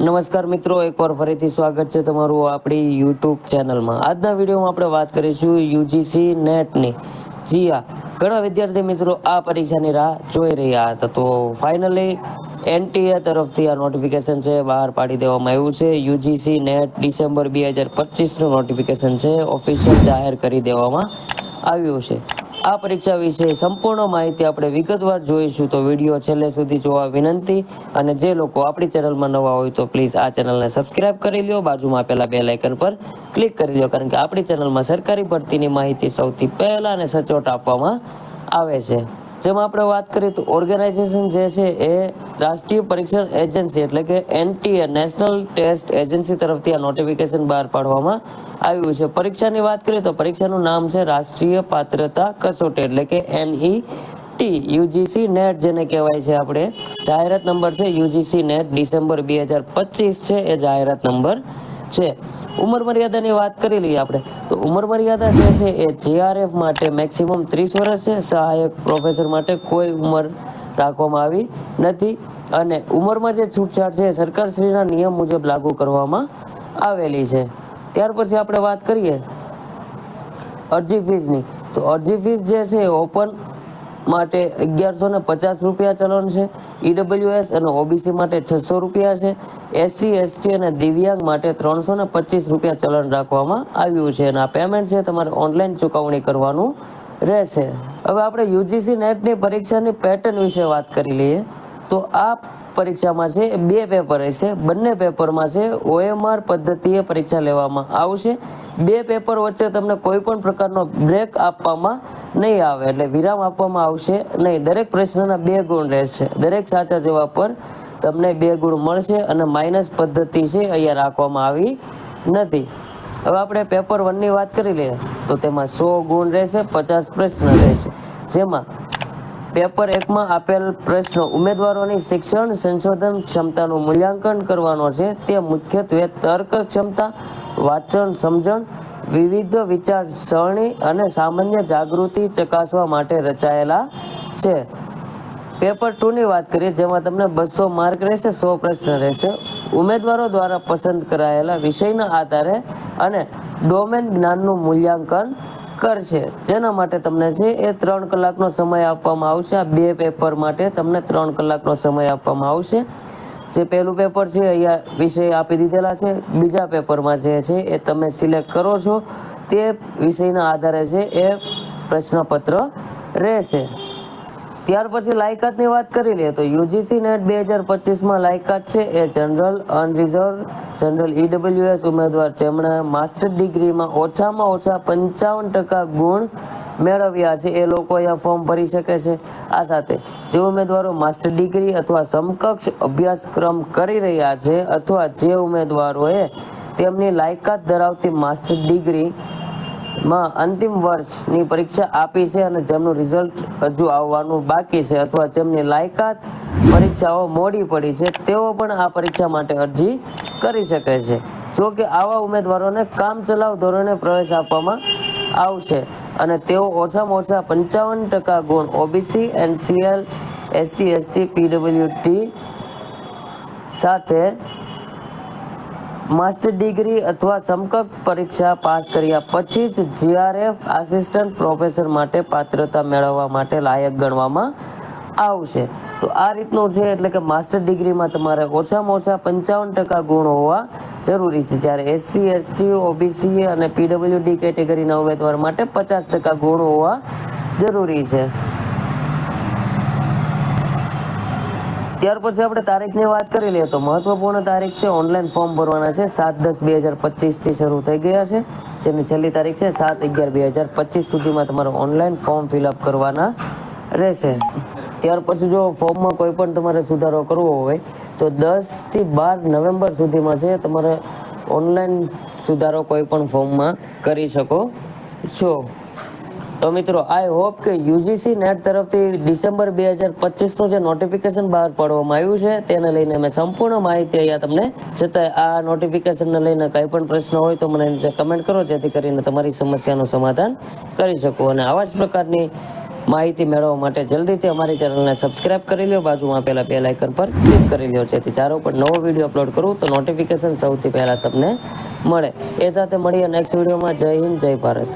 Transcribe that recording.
નમસ્કાર મિત્રો, એકવાર ફરીથી સ્વાગત છે તમારું આપણી યુટ્યુબ ચેનલમાં. આજના વિડીયોમાં આપણે વાત કરીશું યુજીસી નેટની. જી હા, ઘણા વિદ્યાર્થી મિત્રો આ પરીક્ષાની રાહ જોઈ રહ્યા હતા. તો ફાઇનલી એનટીએ તરફથી આ નોટિફિકેશન છે, બહાર પાડી દેવામાં આવ્યું છે. યુજીસી નેટ ડિસેમ્બર બે હજાર પચીસનું નોટિફિકેશન છે ઓફિશિયલ જાહેર કરી દેવામાં આવ્યું છે. આ પરીક્ષા વિશે સંપૂર્ણ માહિતી આપણે વિગતવાર જોઈશું. તો વીડિયો છેલ્લે સુધી જોવા વિનંતી અને જે લોકો આપણી ચેનલમાં નવા હોય તો પ્લીઝ આ ચેનલને સબસ્ક્રાઇબ કરી લ્યો. બાજુમાં આપેલા બે લાઇકન પર ક્લિક કરી લ્યો, કારણ કે આપણી ચેનલમાં સરકારી ભરતીની માહિતી સૌથી પહેલાં અને સચોટ આપવામાં આવે છે. જેમાં આપણે વાત કરીએ તો ઓર્ગેનાઇઝેશન જે છે એ રાષ્ટ્રીય પરીક્ષણ એજન્સી એટલે કે એનટીએ નેશનલ ટેસ્ટ એજન્સી તરફથી આ નોટિફિકેશન બહાર પાડવામાં આવ્યું છે. પરીક્ષાની વાત કરીએ તો પરીક્ષાનું નામ છે રાષ્ટ્રીય પાત્રતા કસોટી એટલે કે એનઈ ટી યુજીસી નેટ જેને કહેવાય છે આપણે. જાહેરાત નંબર છે યુજીસી નેટ ડિસેમ્બર બે હજાર પચીસ છે, એ જાહેરાત નંબર છે. ઉંમર મર્યાદાની વાત કરી લઈએ આપણે. તો ઉંમર મર્યાદા જે છે એ જીઆરએફ માટે મેક્સિમમ ત્રીસ વર્ષ છે. સહાયક પ્રોફેસર માટે કોઈ ઉંમર રાખવામાં આવી નથી. અને ઉંમરમાં જે છૂટછાટ છે સરકારશ્રીના નિયમ મુજબ લાગુ કરવામાં આવેલી છે. ત્યાર પછી આપણે વાત કરીએ અરજી ફીસની તો અરજી ફીસ જે છે ઓપન માટે અગિયારસો ને પચાસ રૂપિયા ચલણ છે. ઈડબ્લ્યુએસ અને ઓબીસી માટે છસો રૂપિયા છે. એસસી એસટી અને દિવ્યાંગ માટે ત્રણસો ને પચીસ રૂપિયા ચલણ રાખવામાં આવ્યું છે અને આ પેમેન્ટ છે તમારે ઓનલાઈન ચૂકવણી કરવાનું રહેશે. હવે આપણે યુજીસી નેટની પરીક્ષાની પેટર્ન વિશે વાત કરી લઈએ. તો આ પરીક્ષામાં છે, બે પેપર હશે. બંને પેપરમાં છે ઓએમઆર પદ્ધતિએ પરીક્ષા લેવામાં આવશે. બે પેપર વચ્ચે તમને કોઈ પણ પ્રકારનો બ્રેક આપવામાં નહીં આવે, એટલે વિરામ આપવામાં આવશે નહીં. દરેક પ્રશ્નના બે ગુણ રહેશે. દરેક સાચા જવાબ પર તમને બે ગુણ મળશે અને માઇનસ પદ્ધતિ છે, અહીંયા રાખવામાં આવી નથી. હવે આપણે પેપર વનની વાત કરી લઈએ. તો તેમાં સો ગુણ રહેશે, પચાસ પ્રશ્ન રહેશે. જેમાં પેપર એકમાં આપેલ પ્રશ્નો ઉમેદવારોની શિક્ષણ સંશોધન ક્ષમતાનું મૂલ્યાંકન કરવાનો છે. તે મુખ્યત્વે તર્ક ક્ષમતા, વાંચન, સમજણ, વિવિધ વિચારસરણી અને સામાન્ય જાગૃતિ ચકાસવા માટે રચાયેલા છે. પેપર ટુની વાત કરીએ, જેમાં તમને બસો માર્ક રહેશે, સો પ્રશ્ન રહેશે. ઉમેદવારો દ્વારા પસંદ કરાયેલા વિષયના આધારે અને ડોમેન જ્ઞાનનું મૂલ્યાંકન કરશે જેના માટે તમને છે એ ત્રણ કલાકનો સમય આપવામાં આવશે, આ બે પેપર માટે તમને ત્રણ કલાકનો સમય આપવામાં આવશે. જે પહેલું પેપર છે, અહીંયા વિષય આપી દીધેલા છે. બીજા પેપરમાં જે છે, એ તમે સિલેક્ટ કરો છો. તે વિષયના આધારે છે એ પ્રશ્નપત્ર રહેશે. ત્યાર પછી લાયકાતની વાત કરી લઈએ તો યુજીસી નેટ બે હજાર પચીસમાં લાયકાત છે. એ જનરલ અનરિઝર્વ જનરલ ઈડબ્લ્યુએસ ઉમેદવાર જેમણે માસ્ટર ડિગ્રીમાં ઓછામાં ઓછા પંચાવન ટકા ગુણ મેળવ્યા છે. એ લોકો અહીંયા ફોર્મ ભરી શકે છે. આ સાથે જે ઉમેદવારો માસ્ટર ડિગ્રી અથવા સમકક્ષ અભ્યાસક્રમ કરી રહ્યા છે અથવા જે ઉમેદવારોએ તેમની લાયકાત ધરાવતી માસ્ટર ડિગ્રી માં અંતિમ વર્ષની પરીક્ષા આપી છે અને જેમનું રિઝલ્ટ હજુ આવવાનું બાકી છે અથવા જેમની લાયકાત પરીક્ષાઓ મોડી પડી છે, તેઓ પણ આ પરીક્ષા માટે અરજી કરી શકે છે. જો કે આવા ઉમેદવારોને કામચલાઉ ધોરણે પ્રવેશ આપવામાં આવશે અને તેઓ ઓછામાં ઓછા પંચાવન ટકા ગુણ OBC NCL SC ST PWT સાથે માસ્ટર ડિગ્રી અથવા સમકક્ષ પરીક્ષા પાસ કર્યા પછી જ જીઆરએફ આસિસ્ટન્ટ પ્રોફેસર માટે પાત્રતા મેળવવા માટે લાયક ગણવામાં આવશે. તો આ રીતનું છે એટલે કે માસ્ટર ડિગ્રીમાં તમારે ઓછામાં ઓછા પંચાવન ટકા ગુણ હોવા જરૂરી છે. જ્યારે એસસી, એસટી ઓબીસી અને પીડબ્લ્યુડી કેટેગરીના ઉમેદવાર માટે પચાસ ટકા ગુણ હોવા જરૂરી છે. ત્યાર પછી આપણે તારીખની વાત કરી લઈએ તો મહત્વપૂર્ણ તારીખ છે ઓનલાઈન ફોર્મ ભરવાના છે, સાત દસ બે હજાર પચીસથી શરૂ થઈ ગયા છે. જેની છેલ્લી તારીખ છે, સાત અગિયાર બે હજાર પચીસ સુધીમાં તમારે ઓનલાઈન ફોર્મ ફિલઅપ કરવાના રહેશે. ત્યાર પછી જો ફોર્મમાં કોઈ પણ તમારે સુધારો કરવો હોય, તો દસથી બાર નવેમ્બર સુધીમાં છે, તમારે ઓનલાઈન સુધારો કોઈ પણ ફોર્મમાં કરી શકો છો. તો મિત્રો આઈ હોપ કે યુજીસી નેટ તરફથી ડિસેમ્બર બે હજાર પચીસનું જે નોટિફિકેશન બહાર પાડવામાં આવ્યું છે, તેને લઈને મેં સંપૂર્ણ માહિતી અહીંયા તમને છતાંય આ નોટિફિકેશનને લઈને કંઈ પણ પ્રશ્ન હોય તો મને નીચે કમેન્ટ કરો, જેથી કરીને તમારી સમસ્યાનું સમાધાન કરી શકું. અને આવા જ પ્રકારની માહિતી મેળવવા માટે જલ્દીથી અમારી ચેનલને સબસ્ક્રાઇબ કરી લો બાજુમાં પેલા બે લાઇકન પર ક્લિક કરી લો જેથી ચારો પર નવો વીડિયો અપલોડ કરું તો નોટિફિકેશન સૌથી પહેલાં તમને મળે. એ સાથે મળીએ નેક્સ્ટ વિડીયોમાં જય હિન્દ, જય ભારત.